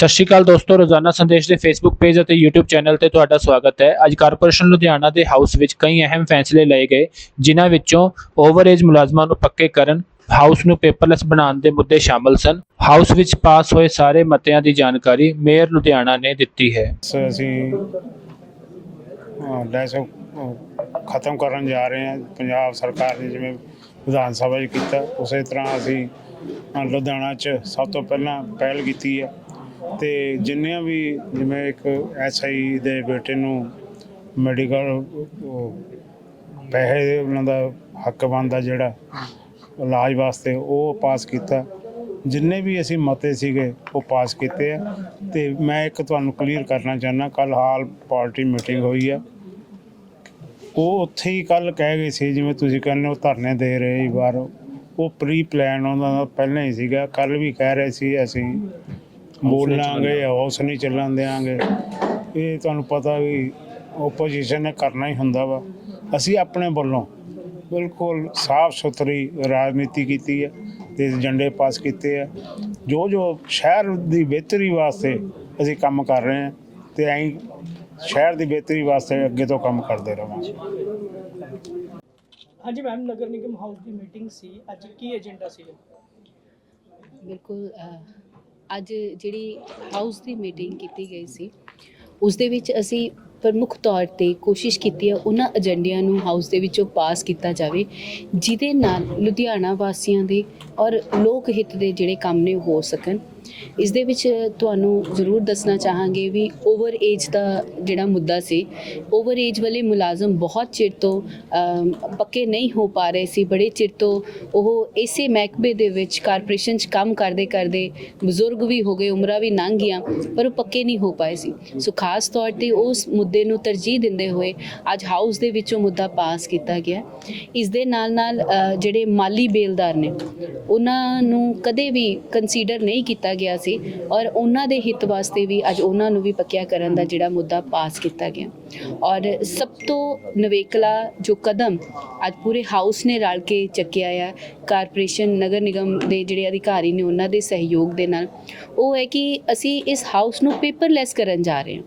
ਸਤਿ ਸ਼੍ਰੀ ਅਕਾਲ ਦੋਸਤੋ ਰੋਜ਼ਾਨਾ ਸੰਦੇਸ਼ ਦੇ ਫੇਸਬੁੱਕ ਪੇਜ ਅਤੇ YouTube ਚੈਨਲ ਤੇ ਤੁਹਾਡਾ ਸਵਾਗਤ ਹੈ। ਅੱਜ ਕਾਰਪੋਰੇਸ਼ਨ ਲੁਧਿਆਣਾ ਦੇ ਹਾਊਸ ਵਿੱਚ ਕਈ ਅਹਿਮ ਫੈਸਲੇ ਲਏ ਗਏ ਜਿਨ੍ਹਾਂ ਵਿੱਚੋਂ ਓਵਰਏਜ ਮੁਲਾਜ਼ਮਾਂ ਨੂੰ ਪੱਕੇ ਕਰਨ ਹਾਊਸ ਨੂੰ ਪੇਪਰਲੈਸ ਬਣਾਉਣ ਦੇ ਮੁੱਦੇ ਸ਼ਾਮਲ ਸਨ। ਹਾਊਸ ਵਿੱਚ ਪਾਸ ਹੋਏ ਸਾਰੇ ਮਤਿਆਂ ਦੀ ਜਾਣਕਾਰੀ ਮੇਅਰ ਲੁਧਿਆਣਾ ਨੇ ਦਿੱਤੀ ਹੈ। ਅਸੀਂ ਅ, ਖਤਮ ਕਰਨ ਜਾ ਰਹੇ ਹਾਂ। ਪੰਜਾਬ ਸਰਕਾਰ ਨੇ ਜਿਵੇਂ ਵਿਧਾਨ ਸਭਾ 'ਚ ਕੀਤਾ ਉਸੇ ਤਰ੍ਹਾਂ ਅਸੀਂ ਲੁਧਿਆਣਾ 'ਚ ਸਭ ਤੋਂ ਪਹਿਲਾਂ ਪਹਿਲ ਕੀਤੀ ਹੈ। ਤੇ ਜਿੰਨੀਆਂ ਵੀ ਜਿਵੇਂ ਇੱਕ ਐਸਆਈ ਦੇ ਬੇਟੇ ਨੂੰ ਮੈਡੀਕਲ ਪੈਸੇ ਦੇ ਉਹਨਾਂ ਦਾ ਹੱਕ ਬਣਦਾ ਜਿਹੜਾ ਇਲਾਜ ਵਾਸਤੇ, ਉਹ ਪਾਸ ਕੀਤਾ। ਜਿੰਨੇ ਵੀ ਅਸੀਂ ਮਤੇ ਸੀਗੇ, ਉਹ ਪਾਸ ਕੀਤੇ ਆ। ਤੇ ਮੈਂ ਇੱਕ ਤੁਹਾਨੂੰ ਕਲੀਅਰ ਕਰਨਾ ਚਾਹੁੰਦਾ ਕੱਲ ਹਾਲ ਪਾਰਟੀ ਮੀਟਿੰਗ ਹੋਈ ਆ। ਉਹ ਉੱਥੇ ਹੀ ਕੱਲ ਕਹਿ ਗਏ ਸੀ, ਜਿਵੇਂ ਤੁਸੀਂ ਕਹਿੰਦੇ ਹੋ ਧਰਨੇ ਦੇ ਰਹੇ ਸੀ ਬਾਹਰ। ਉਹ ਪ੍ਰੀ ਪਲਾਨ ਉਹਨਾਂ ਦਾ ਪਹਿਲਾਂ ਹੀ ਸੀਗਾ ਕੱਲ ਵੀ ਕਹਿ ਰਹੇ ਸੀ ਅਸੀਂ। ਬੋਲਾਂਗੇ ਹਾਊਸ ਨਹੀਂ ਚੱਲਣ ਦੇਾਂਗੇ ਇਹ ਤੁਹਾਨੂੰ ਪਤਾ ਵੀ ਆਪੋਜੀਸ਼ਨ ਨੇ ਕਰਨਾ ਹੀ ਹੁੰਦਾ ਵਾ। ਅਸੀਂ ਆਪਣੇ ਵੱਲੋਂ ਬਿਲਕੁਲ ਸਾਫ਼ ਸੁਥਰੀ ਰਾਜਨੀਤੀ ਕੀਤੀ ਹੈ ਤੇ ਏਜੰਡੇ ਪਾਸ ਕੀਤੇ ਆ। ਜੋ ਜੋ ਸ਼ਹਿਰ ਦੀ ਬਿਹਤਰੀ ਵਾਸਤੇ ਅਸੀਂ ਕੰਮ ਕਰ ਰਹੇ ਹਾਂ ਤੇ ਐਂ ਸ਼ਹਿਰ ਦੀ ਬਿਹਤਰੀ ਵਾਸਤੇ ਅੱਗੇ ਤੋਂ ਕੰਮ ਕਰਦੇ ਰਵਾਂਗੇ ਹਾਂਜੀ ਮੈਮ ਨਗਰ ਨਿਗਮ ਹਾਊਸ ਦੀ ਮੀਟਿੰਗ ਸੀ। ਅੱਜ ਕੀ ਏਜੰਡਾ ਸੀ? ਬਿਲਕੁਲ ਅੱਜ ਜਿਹੜੀ ਹਾਊਸ ਦੀ ਮੀਟਿੰਗ ਕੀਤੀ ਗਈ ਸੀ ਉਸ ਦੇ ਵਿੱਚ ਅਸੀਂ ਪ੍ਰਮੁੱਖ ਤੌਰ ਤੇ ਕੋਸ਼ਿਸ਼ ਕੀਤੀ ਹੈ ਉਹਨਾਂ ਏਜੰਡਿਆਂ ਨੂੰ ਹਾਊਸ ਦੇ ਵਿੱਚੋਂ ਪਾਸ ਕੀਤਾ ਜਾਵੇ, ਜਿਹਦੇ ਨਾਲ ਲੁਧਿਆਣਾ ਵਾਸੀਆਂ ਦੇ ਔਰ ਲੋਕ ਹਿੱਤ ਦੇ ਜਿਹੜੇ ਕੰਮ ਨੇ ਉਹ ਹੋ ਸਕਣ। ਇਸ ਦੇ ਵਿੱਚ ਤੁਹਾਨੂੰ ਜ਼ਰੂਰ ਦੱਸਣਾ ਚਾਹਾਂਗੇ ਵੀ ਓਵਰ ਏਜ ਦਾ ਜਿਹੜਾ ਮੁੱਦਾ ਸੀ ਓਵਰ ਏਜ ਵਾਲੇ ਮੁਲਾਜ਼ਮ ਬਹੁਤ ਚਿਰ ਤੋਂ ਪੱਕੇ ਨਹੀਂ ਹੋ ਪਾ ਰਹੇ ਸੀ, ਬੜੇ ਚਿਰ ਤੋਂ ਉਹ ਇਸੇ ਮਹਿਕਮੇ ਦੇ ਵਿੱਚ ਕਾਰਪੋਰੇਸ਼ਨ 'ਚ ਕੰਮ ਕਰਦੇ ਕਰਦੇ ਬਜ਼ੁਰਗ ਵੀ ਹੋ ਗਏ, ਉਮਰਾਂ ਵੀ ਲੰਘ ਗਈਆਂ, ਪਰ ਉਹ ਪੱਕੇ ਨਹੀਂ ਹੋ ਪਾਏ ਸੀ। ਸੋ ਖਾਸ ਤੌਰ ਤੇ ਉਸ ਮੁੱਦੇ ਨੂੰ ਤਰਜੀਹ ਦਿੰਦੇ ਹੋਏ ਅੱਜ ਹਾਊਸ ਦੇ ਵਿੱਚੋਂ ਮੁੱਦਾ ਪਾਸ ਕੀਤਾ ਗਿਆ। ਇਸ ਦੇ ਨਾਲ ਨਾਲ ਜਿਹੜੇ ਮਾਲੀ ਬੇਲਦਾਰ ਨੇ, ਉਹਨਾਂ ਨੂੰ ਕਦੇ ਵੀ ਕੰਸੀਡਰ ਨਹੀਂ ਕੀਤਾ ਗਿਆ ਸੀ ਔਰ ਉਹਨਾਂ ਦੇ ਹਿੱਤ ਵਾਸਤੇ ਵੀ ਅੱਜ ਉਹਨਾਂ ਨੂੰ ਵੀ ਪੱਕਿਆ ਕਰਨ ਦਾ ਜਿਹੜਾ ਮੁੱਦਾ ਪਾਸ ਕੀਤਾ ਗਿਆ। ਔਰ ਸਭ ਤੋਂ ਨਵੇਕਲਾ ਜੋ ਕਦਮ ਅੱਜ ਪੂਰੇ ਹਾਊਸ ਨੇ ਰਲ ਕੇ ਚੱਕਿਆ ਆ, ਕਾਰਪੋਰੇਸ਼ਨ, ਨਗਰ ਨਿਗਮ ਦੇ ਜਿਹੜੇ ਅਧਿਕਾਰੀ ਨੇ ਉਹਨਾਂ ਦੇ ਸਹਿਯੋਗ ਦੇ ਨਾਲ, ਉਹ ਹੈ ਕਿ ਅਸੀਂ ਇਸ ਹਾਊਸ ਨੂੰ ਪੇਪਰਲੈਸ ਕਰਨ ਜਾ ਰਹੇ ਹਾਂ।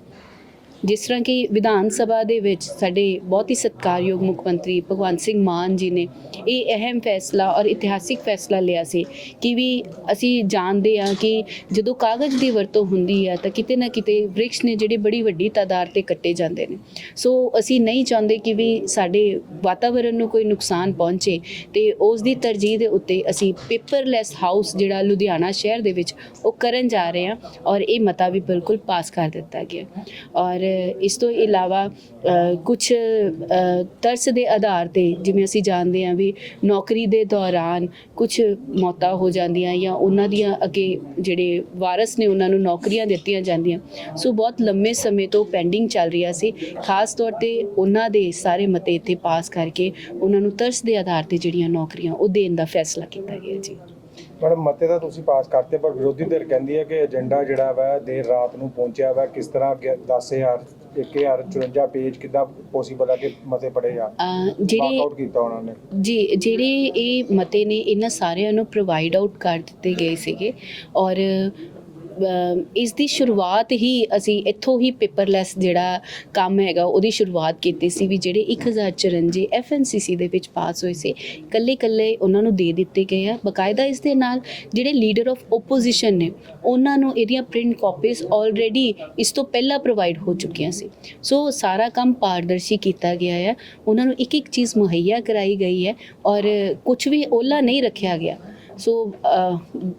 ਜਿਸ ਤਰ੍ਹਾਂ ਕਿ ਵਿਧਾਨ ਸਭਾ ਦੇ ਵਿੱਚ ਸਾਡੇ ਬਹੁਤ ਹੀ ਸਤਿਕਾਰਯੋਗ ਮੁੱਖ ਮੰਤਰੀ ਭਗਵੰਤ ਸਿੰਘ ਮਾਨ ਜੀ ਨੇ ਇਹ ਅਹਿਮ ਫੈਸਲਾ ਔਰ ਇਤਿਹਾਸਿਕ ਫੈਸਲਾ ਲਿਆ ਸੀ ਕਿ ਵੀ ਅਸੀਂ ਜਾਣਦੇ ਹਾਂ ਕਿ ਜਦੋਂ ਕਾਗਜ਼ ਦੀ ਵਰਤੋਂ ਹੁੰਦੀ ਆ ਤਾਂ ਕਿਤੇ ਨਾ ਕਿਤੇ ਵ੍ਰਿਕਸ਼ ਨੇ ਜਿਹੜੇ ਬੜੀ ਵੱਡੀ ਤਾਦਾਦ ਤੇ ਕੱਟੇ ਜਾਂਦੇ ਨੇ। ਸੋ ਅਸੀਂ ਨਹੀਂ ਚਾਹੁੰਦੇ ਕਿ ਵੀ ਸਾਡੇ ਵਾਤਾਵਰਣ ਨੂੰ ਕੋਈ ਨੁਕਸਾਨ ਪਹੁੰਚੇ ਤੇ ਉਸ ਦੀ ਤਰਜੀਹ ਦੇ ਉੱਤੇ ਅਸੀਂ ਪੇਪਰਲੈਸ ਹਾਊਸ ਜਿਹੜਾ ਲੁਧਿਆਣਾ ਸ਼ਹਿਰ ਦੇ ਵਿੱਚ ਉਹ ਕਰਨ ਜਾ ਰਹੇ ਹਾਂ ਔਰ ਇਹ ਮਤਾ ਵੀ ਬਿਲਕੁਲ ਪਾਸ ਕਰ ਦਿੱਤਾ ਗਿਆ। ਔਰ ਇਸ ਤੋਂ ਇਲਾਵਾ ਕੁਝ ਤਰਸ ਦੇ ਆਧਾਰ ਤੇ ਜਿਵੇਂ ਅਸੀਂ ਜਾਣਦੇ ਹਾਂ ਵੀ ਨੌਕਰੀ ਦੇ ਦੌਰਾਨ ਕੁਝ ਮੌਤਾਂ ਹੋ ਜਾਂਦੀਆਂ ਜਾਂ ਉਹਨਾਂ ਦੀਆਂ ਅੱਗੇ ਜਿਹੜੇ ਵਾਰਸ ਨੇ ਉਹਨਾਂ ਨੂੰ ਨੌਕਰੀਆਂ ਦਿੱਤੀਆਂ ਜਾਂਦੀਆਂ। ਸੋ ਬਹੁਤ ਲੰਮੇ ਸਮੇਂ ਤੋਂ ਪੈਂਡਿੰਗ ਚੱਲ ਰਿਹਾ ਸੀ। ਖਾਸ ਤੌਰ ਤੇ ਉਹਨਾਂ ਦੇ ਸਾਰੇ ਮਤੇ ਇੱਥੇ ਪਾਸ ਕਰਕੇ ਉਹਨਾਂ ਨੂੰ ਤਰਸ ਦੇ ਆਧਾਰ ਤੇ ਜਿਹੜੀਆਂ ਨੌਕਰੀਆਂ ਉਹ ਦੇਣ ਦਾ ਫੈਸਲਾ ਕੀਤਾ ਗਿਆ ਜੀ। ਮੈਡਮ ਮਤੇ ਤਾਂ ਤੁਸੀਂ ਪਾਸ ਕਰਤੇ ਪਰ ਵਿਰੋਧੀ ਧਿਰ ਕਹਿੰਦੀ ਹੈ ਕਿ ਏਜੰਡਾ ਜਿਹੜਾ ਵਾ ਦੇਰ ਰਾਤ ਨੂੰ ਪਹੁੰਚਿਆ ਵਾ। ਕਿਸ ਤਰ੍ਹਾਂ ਅੱਗੇ 10000 1054 ਪੇਜ ਕਿੱਦਾਂ ਪੋਸੀਬਲ ਹੈ ਕਿ ਮਤੇ ਪੜੇ ਜਾ ਜਿਹੜੇ ਆਊਟ ਕੀਤਾ ਉਹਨਾਂ ਨੇ। ਜੀ ਜਿਹੜੇ ਇਹ ਮਤੇ ਨੇ ਇਹਨਾਂ ਸਾਰਿਆਂ ਨੂੰ ਪ੍ਰੋਵਾਈਡ ਆਊਟ ਕਰ ਦਿੱਤੇ ਗਏ ਸੀਗੇ। ਔਰ ਇਸ ਦੀ ਸ਼ੁਰੂਆਤ ਹੀ ਅਸੀਂ ਇੱਥੋਂ ਹੀ ਪੇਪਰਲੈਸ ਜਿਹੜਾ ਕੰਮ ਹੈਗਾ, ਉਹਦੀ ਸ਼ੁਰੂਆਤ ਕੀਤੀ ਸੀ ਵੀ ਜਿਹੜੇ 1054 ਐਫਐਨਸੀਸੀ ਦੇ ਵਿੱਚ ਪਾਸ ਹੋਏ ਸੀ ਕੱਲੇ ਕੱਲੇ ਉਹਨਾਂ ਨੂੰ ਦੇ ਦਿੱਤੇ ਗਏ ਆ। ਬਕਾਇਦਾ ਇਸ ਦੇ ਨਾਲ ਜਿਹੜੇ ਲੀਡਰ ਆਫ ਓਪੋਜੀਸ਼ਨ ਨੇ, ਉਹਨਾਂ ਨੂੰ ਇਹਦੀਆਂ ਪ੍ਰਿੰਟ ਕਾਪੀਜ਼ ਆਲਰੇਡੀ ਇਸ ਤੋਂ ਪਹਿਲਾਂ ਪ੍ਰੋਵਾਈਡ ਹੋ ਚੁੱਕੀਆਂ ਸੀ। ਸੋ ਸਾਰਾ ਕੰਮ ਪਾਰਦਰਸ਼ੀ ਕੀਤਾ ਗਿਆ ਹੈ ਉਹਨਾਂ ਨੂੰ ਇੱਕ ਇੱਕ ਚੀਜ਼ ਮੁਹੱਈਆ ਕਰਾਈ ਗਈ ਹੈ ਔਰ ਕੁਝ ਵੀ ਓਲਾ ਨਹੀਂ ਰੱਖਿਆ ਗਿਆ। ਸੋ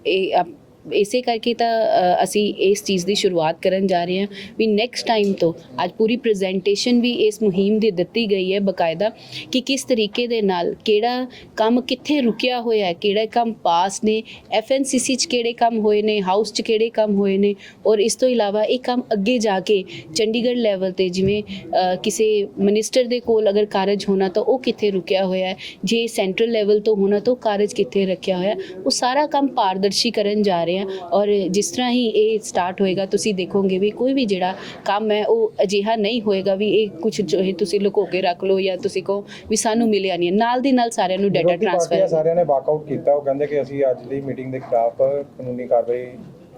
ਇਹ ਅਪ- ਇਸੇ ਕਰਕੇ ਤਾਂ ਅਸੀਂ ਇਸ ਚੀਜ਼ ਦੀ ਸ਼ੁਰੂਆਤ ਕਰਨ ਜਾ ਰਹੇ ਹਾਂ ਵੀ ਨੈਕਸਟ ਟਾਈਮ ਤੋਂ ਅੱਜ ਪੂਰੀ ਪ੍ਰੈਜੈਂਟੇਸ਼ਨ ਵੀ ਇਸ ਮੁਹਿੰਮ ਦੀ ਦਿੱਤੀ ਗਈ ਹੈ ਬਕਾਇਦਾ ਕਿ ਕਿਸ ਤਰੀਕੇ ਦੇ ਨਾਲ ਕਿਹੜਾ ਕੰਮ ਕਿੱਥੇ ਰੁਕਿਆ ਹੋਇਆ ਹੈ, ਕਿਹੜਾ ਕੰਮ ਪਾਸ ਨੇ ਐਫਐਨਸੀਸੀ ਚ ਕਿਹੜੇ ਕੰਮ ਹੋਏ ਨੇ ਹਾਊਸ ਚ ਕਿਹੜੇ ਕੰਮ ਹੋਏ ਨੇ ਔਰ ਇਸ ਤੋਂ ਇਲਾਵਾ ਇਹ ਕੰਮ ਅੱਗੇ ਜਾ ਕੇ ਚੰਡੀਗੜ੍ਹ ਲੈਵਲ ਤੇ ਜਿਵੇਂ ਕਿਸੇ ਮਿਨਿਸਟਰ ਦੇ ਕੋਲ ਅਗਰ ਕਾਰਜ ਹੋਣਾ ਤਾਂ ਉਹ ਕਿੱਥੇ ਰੁਕਿਆ ਹੋਇਆ ਹੈ, ਜੇ ਸੈਂਟਰਲ ਲੈਵਲ ਤੋਂ ਹੋਣਾ ਤਾਂ ਉਹ ਕਾਰਜ ਕਿੱਥੇ ਰੱਖਿਆ ਹੋਇਆ ਉਹ ਸਾਰਾ ਕੰਮ ਪਾਰਦਰਸ਼ੀ ਕਰਨ ਜਾ ਰਹੇ ਹਾਂ ਔਰ ਜਿਸ ਤਰ੍ਹਾਂ ਹੀ ਇਹ ਸਟਾਰਟ ਹੋਏਗਾ ਤੁਸੀਂ ਦੇਖੋਗੇ ਵੀ ਕੋਈ ਵੀ ਜਿਹੜਾ ਕੰਮ ਹੈ ਉਹ ਅਜਿਹਾ ਨਹੀਂ ਹੋਏਗਾ ਵੀ ਇਹ ਕੁਝ ਜੋ ਹੈ ਤੁਸੀਂ ਲੁਕੋ ਕੇ ਰੱਖ ਲਓ ਜਾਂ ਤੁਸੀਂ ਕਹੋ ਵੀ ਸਾਨੂੰ ਮਿਲਿਆ ਨਹੀਂ। ਨਾਲ ਦੀ ਨਾਲ ਸਾਰਿਆਂ ਨੂੰ ਡਾਟਾ ਟ੍ਰਾਂਸਫਰ ਸਾਰਿਆਂ ਨੇ ਵਾਕਆਊਟ ਕੀਤਾ। ਉਹ ਕਹਿੰਦੇ ਕਿ ਅਸੀਂ ਅੱਜ ਦੀ ਮੀਟਿੰਗ ਦੇ ਖਿਲਾਫ ਕਾਨੂੰਨੀ ਕਾਰਵਾਈ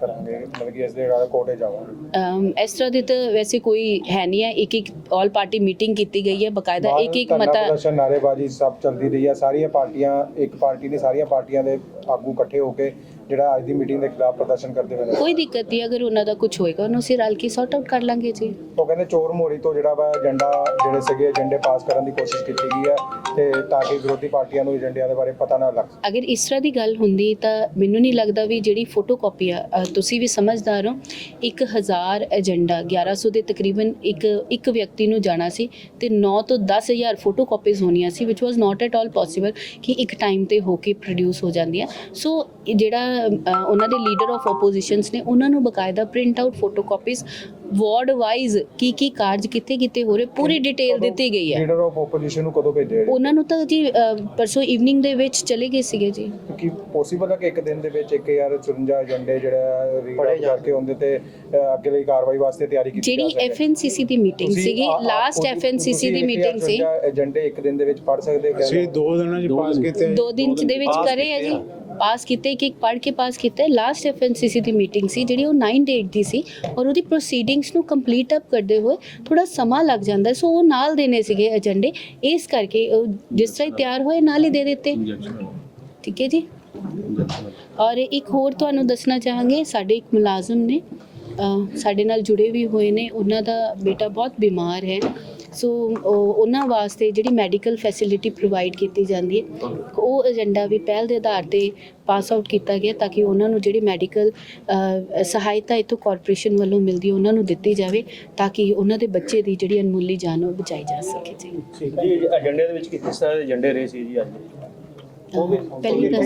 ਕਰਾਂਗੇ। ਮਤਲਬ ਕਿ ਇਸ ਦੇ ਨਾਲ ਕੋਰਟੇ ਜਾਵਾਂਗੇ। ਇਸ ਤਰ੍ਹਾਂ ਦੀ ਤਾਂ ਵੈਸੇ ਕੋਈ ਹੈ ਨਹੀਂ ਹੈ। ਇੱਕ ਇੱਕ ਆਲ ਪਾਰਟੀ ਮੀਟਿੰਗ ਕੀਤੀ ਗਈ ਹੈ। ਬਕਾਇਦਾ ਇੱਕ ਇੱਕ ਮਤਾ ਪ੍ਰਦਰਸ਼ਨ ਨਾਅਰੇਬਾਜ਼ੀ ਸਭ ਚੱਲਦੀ ਰਹੀ ਹੈ। ਸਾਰੀਆਂ ਪਾਰਟੀਆਂ ਇੱਕ ਪਾਰਟੀ ਨਹੀਂ ਸਾਰੀਆਂ ਪਾਰਟੀਆਂ ਦੇ ਆਗੂ ਇਕੱਠੇ ਹੋ ਕੇ ਜਿਹੜਾ ਅੱਜ ਦੀ ਮੀਟਿੰਗ ਦੇ ਖਿਲਾਫ ਪ੍ਰਦਰਸ਼ਨ ਕਰਦੇ ਹੋਏ ਕੋਈ ਦਿੱਕਤ ਨਹੀਂ ਅਗਰ ਉਹਨਾਂ ਦਾ ਕੁਝ ਹੋਏਗਾ ਉਹਨੂੰ ਅਸੀਂ ਰਲ ਕੇ ਸੌਟ ਆਊਟ ਕਰ ਲਾਂਗੇ ਜੀ। ਉਹ ਕਹਿੰਦੇ ਚੋਰ ਮੋਰੀ ਤੋਂ ਜਿਹੜਾ ਵਾ ਏਜੰਡਾ ਜਿਹੜੇ ਸੀਗੇ ਏਜੰਡੇ ਪਾਸ ਕਰਨ ਦੀ ਕੋਸ਼ਿਸ਼ ਕੀਤੀ ਗਈ ਹੈ ਤੇ ਤਾਂ ਕਿ ਵਿਰੋਧੀ ਪਾਰਟੀਆਂ ਨੂੰ ਏਜੰਡਿਆਂ ਦੇ ਬਾਰੇ ਪਤਾ ਨਾ ਲੱਗ ਅਗਰ ਇਸ ਤਰ੍ਹਾਂ ਦੀ ਗੱਲ ਹੁੰਦੀ ਤਾਂ ਮੈਨੂੰ ਨਹੀਂ ਲੱਗਦਾ ਵੀ ਜਿਹੜੀ ਫੋਟੋਕਾਪੀ ਆ ਅ, ਤੁਸੀਂ ਵੀ ਸਮਝਦਾਰ ਹੋ। 1000 ਏਜੰਡਾ 1100 ਦੇ ਤਕਰੀਬਨ ਇੱਕ ਇੱਕ ਵਿਅਕਤੀ ਨੂੰ ਜਾਣਾ ਸੀ ਤੇ 9 ਤੋਂ 10000 ਫੋਟੋਕਾਪੀਜ਼ ਹੋਣੀਆਂ ਸੀ which was not at all possible ਕਿ ਇੱਕ ਟਾਈਮ ਤੇ ਹੋ ਕੇ ਪ੍ਰੋਡਿਊਸ ਹੋ ਜਾਂਦੀਆਂ। ਸੋ ਇਹ ਜਿਹੜਾ ਉਹਨਾਂ ਦੇ ਲੀਡਰ ਆਫ ਆਪੋਜੀਸ਼ਨਸ ਨੇ ਉਹਨਾਂ ਨੂੰ ਬਕਾਇਦਾ print out photocopies ward wise ਕੀ ਕੀ ਕਾਰਜ ਕਿੱਥੇ ਕਿੱਥੇ ਹੋ ਰਹੇ ਪੂਰੀ ਡਿਟੇਲ ਦਿੱਤੀ ਗਈ ਹੈ। ਲੀਡਰ ਆਫ ਆਪੋਜੀਸ਼ਨ ਨੂੰ ਕਦੋਂ ਭੇਜਿਆ ਜੀ? ਉਹਨਾਂ ਨੂੰ ਤਾਂ ਜੀ ਪਰਸੋਂ ਈਵਨਿੰਗ ਦੇ ਵਿੱਚ ਚਲੇ ਗਏ ਸੀਗੇ ਜੀ। ਕੀ ਪੋਸੀਬਲ ਹੈ ਕਿ ਇੱਕ ਦਿਨ ਦੇ ਵਿੱਚ 1054 ਏਜੰਡੇ ਜਿਹੜਾ ਰੀਡ ਕਰਕੇ ਉਹਦੇ ਤੇ ਅੱਗੇ ਲਈ ਕਾਰਵਾਈ ਵਾਸਤੇ ਤਿਆਰੀ ਕੀਤੀ ਜਿਹੜੀ? ਐਫਐਨਸੀਸੀ ਦੀ ਮੀਟਿੰਗ ਸੀਗੀ ਲਾਸਟ ਐਫਐਨਸੀਸੀ ਦੀ ਮੀਟਿੰਗ ਸੀ। 1054 ਏਜੰਡੇ ਇੱਕ ਦਿਨ ਦੇ ਵਿੱਚ ਪੜ ਸਕਦੇ ਹੋ? ਅਸੀਂ ਦੋ ਦਿਨਾਂ 'ਚ ਪਾਸ ਕੀਤੇ। ਦੋ ਦਿਨ ਚ ਦੇ ਵਿੱਚ ਕਰੇ ਆ ਜੀ। ਪਾਸ ਕੀਤੇ ਇੱਕ ਇੱਕ ਪੜ੍ਹ ਕੇ ਪਾਸ ਕੀਤੇ। ਲਾਸਟ ਐਫਐਨਸੀਸੀ ਦੀ ਮੀਟਿੰਗ ਸੀ, ਜਿਹੜੀ ਉਹ 9 ਡੇਟ ਦੀ ਸੀ ਔਰ ਉਹਦੀ ਪ੍ਰੋਸੀਡਿੰਗਸ ਨੂੰ ਕੰਪਲੀਟ ਅਪ ਕਰਦੇ ਹੋਏ ਥੋੜਾ ਸਮਾਂ ਲੱਗ ਜਾਂਦਾ। ਸੋ ਉਹ ਨਾਲ ਦੇਣੇ ਸੀਗੇ ਏਜੰਡੇ ਇਸ ਕਰਕੇ ਉਹ ਜਿਸ ਤਰ੍ਹਾਂ ਤਿਆਰ ਹੋਏ, ਨਾਲ ਹੀ ਦੇ ਦਿੱਤੇ। ਠੀਕ ਹੈ ਜੀ? ਔਰ ਇੱਕ ਹੋਰ ਤੁਹਾਨੂੰ ਦੱਸਣਾ ਚਾਹਾਂਗੇ, ਸਾਡੇ ਇੱਕ ਮੁਲਾਜ਼ਮ ਨੇ ਸਾਡੇ ਨਾਲ ਜੁੜੇ ਵੀ ਹੋਏ ਨੇ। ਉਹਨਾਂ ਦਾ ਬੇਟਾ ਬਹੁਤ ਬਿਮਾਰ ਹੈ। ਸੋ ਉਹ- ਉਹਨਾਂ ਵਾਸਤੇ ਜਿਹੜੀ ਮੈਡੀਕਲ ਫੈਸਿਲਿਟੀ ਪ੍ਰੋਵਾਈਡ ਕੀਤੀ ਜਾਂਦੀ ਹੈ ਉਹ ਏਜੰਡਾ ਵੀ ਪਹਿਲ ਦੇ ਆਧਾਰ ਤੇ ਪਾਸ ਆਊਟ ਕੀਤਾ ਗਿਆ ਤਾਂ ਕਿ ਉਹਨਾਂ ਨੂੰ ਜਿਹੜੀ ਮੈਡੀਕਲ ਸਹਾਇਤਾ ਇਥੋਂ ਕਾਰਪੋਰੇਸ਼ਨ ਵੱਲੋਂ ਮਿਲਦੀ ਉਹਨਾਂ ਨੂੰ ਦਿੱਤੀ ਜਾਵੇ ਤਾਂ ਕਿ ਉਹਨਾਂ ਦੇ ਬੱਚੇ ਦੀ ਜਿਹੜੀ ਅਨਮੁੱਲੀ ਜਾਨ ਉਹ ਬਚਾਈ ਜਾ ਸਕੇ। ਜੀ। ਜੀ ਏਜੰਡੇ ਦੇ ਵਿੱਚ ਤਰ੍ਹਾਂ ਦੇ ਏਜੰਡੇ ਰਹੇ ਸੀ ਜੀ ਅੱਜ? ਅ, ਪਹਿਲੀ ਗੱਲ